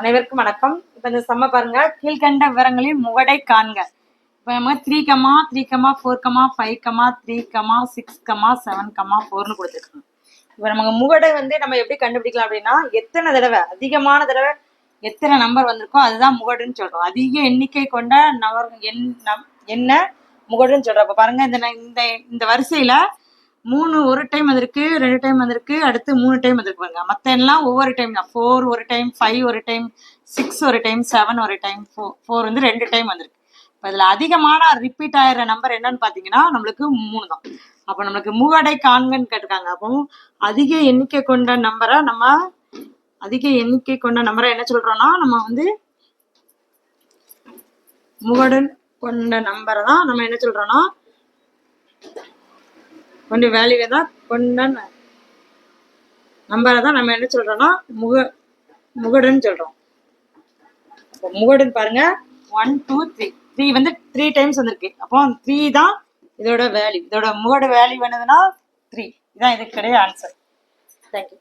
அனைவருக்கும் வணக்கம். இப்போ இந்த செம்ம பாருங்க. கீழ்கண்ட விவரங்களில் முகடை காண்க. இப்போ நம்ம three comma three comma four comma five comma three comma six comma seven comma ஃபோர்னு கொடுத்துருக்கோம். இப்போ நமக்கு முகடை வந்து நம்ம எப்படி கண்டுபிடிக்கலாம் அப்படின்னா எத்தனை தடவை அதிகமான தடவை எத்தனை நம்பர் வந்திருக்கோ அதுதான் முகடுன்னு சொல்றோம். அதிக எண்ணிக்கை கொண்ட நபர் எண் என்ன முகடுன்னு சொல்றோம். இப்போ பாருங்க இந்த இந்த இந்த வரிசையில மூணு ஒரு டைம் வந்திருக்கு ரெண்டு டைம் வந்திருக்கு அடுத்து மூணு டைம் வந்திருக்கு பாருங்க. மற்ற எல்லாம் ஒவ்வொரு டைம் தான். ஃபோர் ஒரு டைம் ஃபைவ் ஒரு டைம் சிக்ஸ் ஒரு டைம் செவன் ஒரு டைம் ஃபோர் ஃபோர் வந்து ரெண்டு டைம் வந்திருக்கு. இப்போ இதில் அதிகமான ரிப்பீட் ஆகிற நம்பர் என்னன்னு பார்த்தீங்கன்னா நம்மளுக்கு மூணு தான். அப்போ நம்மளுக்கு மூவடை காண்கன்னு கேட்டிருக்காங்க. அப்போ அதிக எண்ணிக்கை கொண்ட நம்பரை நம்ம அதிக எண்ணிக்கை கொண்ட நம்பரை என்ன சொல்கிறோன்னா நம்ம வந்து முகடன் கொண்ட நம்பரை தான் நம்ம என்ன சொல்கிறோன்னா கொஞ்சம் வேல்யூவை தான் கொண்ட நம்பரை தான் நம்ம என்ன சொல்கிறோன்னா முக முகடுன்னு சொல்கிறோம் இப்போ முகடுன்னு பாருங்கள் ஒன் டூ த்ரீ த்ரீ வந்து த்ரீ டைம்ஸ் வந்திருக்கு. அப்போ த்ரீ தான் இதோட வேல்யூ இதோட முகட வேல்யூ என்னதுன்னா த்ரீ இதான் இதுக்கு கிடையாது ஆன்சர் தேங்க்யூ